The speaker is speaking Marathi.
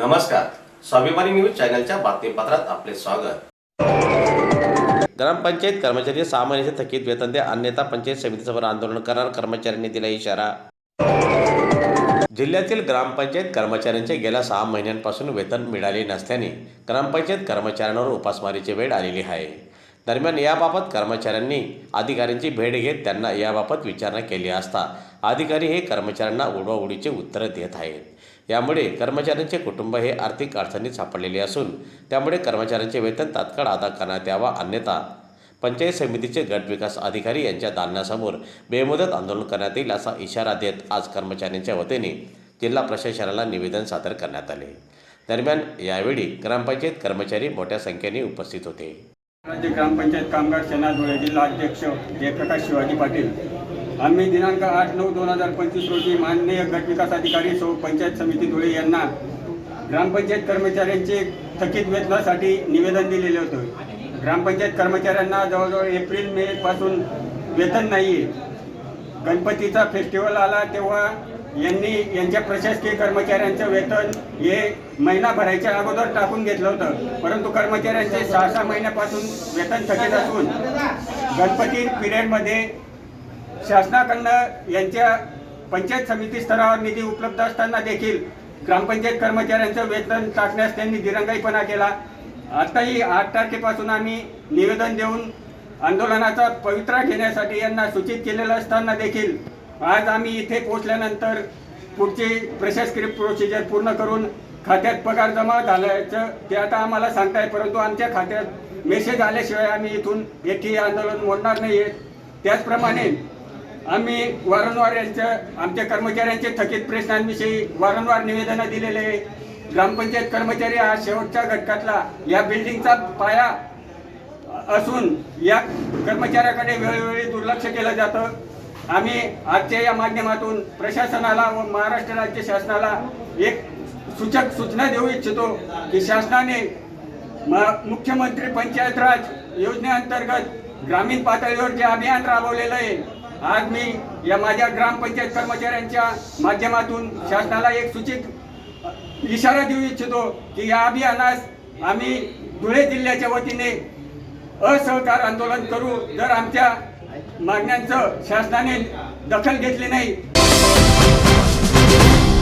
नमस्कार. स्वाभिमानी न्यूज चॅनलच्या बातमीपत्रात आपले स्वागत. ग्रामपंचायत कर्मचारी सहा महिन्याचे थकीत वेतन द्या अन्यथा पंचायत समितीसमोर आंदोलन करणार कर्मचाऱ्यांनी दिला इशारा. जिल्ह्यातील ग्रामपंचायत कर्मचाऱ्यांचे गेल्या सहा महिन्यांपासून वेतन मिळाले नसल्याने ग्रामपंचायत कर्मचाऱ्यांवर उपासमारीची वेळ आलेली आहे. दरम्यान याबाबत कर्मचाऱ्यांनी अधिकाऱ्यांची भेट घेत त्यांना याबाबत विचारणा केली असता अधिकारी हे कर्मचाऱ्यांना उडवाउडीचे उत्तरं देत आहेत. यामुळे कर्मचाऱ्यांचे कुटुंब हे आर्थिक अडचणीत सापडलेले असून त्यामुळे कर्मचाऱ्यांचे वेतन तात्काळ अदा करण्यात यावा अन्यथा पंचायत समितीचे गट विकास अधिकारी यांच्या दालनासमोर बेमुदत आंदोलन करण्यात येईल असा इशारा देत आज कर्मचाऱ्यांच्या वतीने जिल्हा प्रशासनाला निवेदन सादर करण्यात आले. दरम्यान यावेळी ग्रामपंचायत कर्मचारी मोठ्या संख्येने उपस्थित होते. राज्य ग्रामपंचायत कामगार सेना धुळे जिल्हा अध्यक्ष जयप्रकाश शिवाजी पाटील. आम्ही दिनांक आठ नऊ दोन हजार पंचवीस रोजी माननीय गटविकास अधिकारी सौ पंचायत समिती धुळे यांना ग्रामपंचायत कर्मचाऱ्यांचे थकीत वेतनासाठी निवेदन दिलेले होते. ग्रामपंचायत कर्मचाऱ्यांना जवळजवळ एप्रिल मे पासून वेतन नाही आहे गणपतीचा फेस्टिवल आला तेव्हा यांनी यांच्या प्रशासकीय कर्मचाऱ्यांचं वेतन हे महिना भरायच्या अगोदर टाकून घेतलं होतं. परंतु कर्मचाऱ्यांचे सहा सहा महिन्यापासून वेतन थकीत असून गणपती पिरियडमध्ये शासनाकडनं यांच्या पंचायत समिती स्तरावर निधी उपलब्ध असताना देखील ग्रामपंचायत कर्मचाऱ्यांचं वेतन टाकण्यास त्यांनी दिरंगाईपणा केला. आताही आठ तारखेपासून आम्ही निवेदन देऊन आंदोलनाचा पवित्रा घेण्यासाठी यांना सूचित केलेलं असताना देखील आज आम्ही इथे पोहोचल्यानंतर पुढची प्रशासकीय प्रोसिजर पूर्ण करून खात्यात पगार जमा झाल्याचं ते आता आम्हाला सांगताय परंतु आमच्या खात्यात मेसेज आल्याशिवाय आम्ही इथून येथे आंदोलन मोडणार नाही त्याचप्रमाणे आम्ही वारंवार यांचं आमच्या कर्मचाऱ्यांचे थकीत प्रश्नांविषयी वारंवार निवेदनं दिलेले आहे. ग्रामपंचायत कर्मचारी हा शेवटच्या घटकातला या बिल्डिंगचा पाया असून या कर्मचाऱ्याकडे वेळोवेळी दुर्लक्ष केलं जातं. आम्ही आजच्या या माध्यमातून प्रशासनाला व महाराष्ट्र राज्य शासनाला एक सूचक सूचना देऊ इच्छितो की शासनाने म- मुख्यमंत्री पंचायत राज योजनेअंतर्गत ग्रामीण पातळीवर जे अभियान राबवलेलं आहे आज मी या माझ्या ग्रामपंचायत कर्मचाऱ्यांच्या माध्यमातून शासनाला एक सूचित इशारा देऊ इच्छितो की या अभियानास आम्ही धुळे जिल्ह्याच्या वतीने असहकार आंदोलन करू जर आमच्या मागण्यांचं शासनाने दखल घेतली नाही.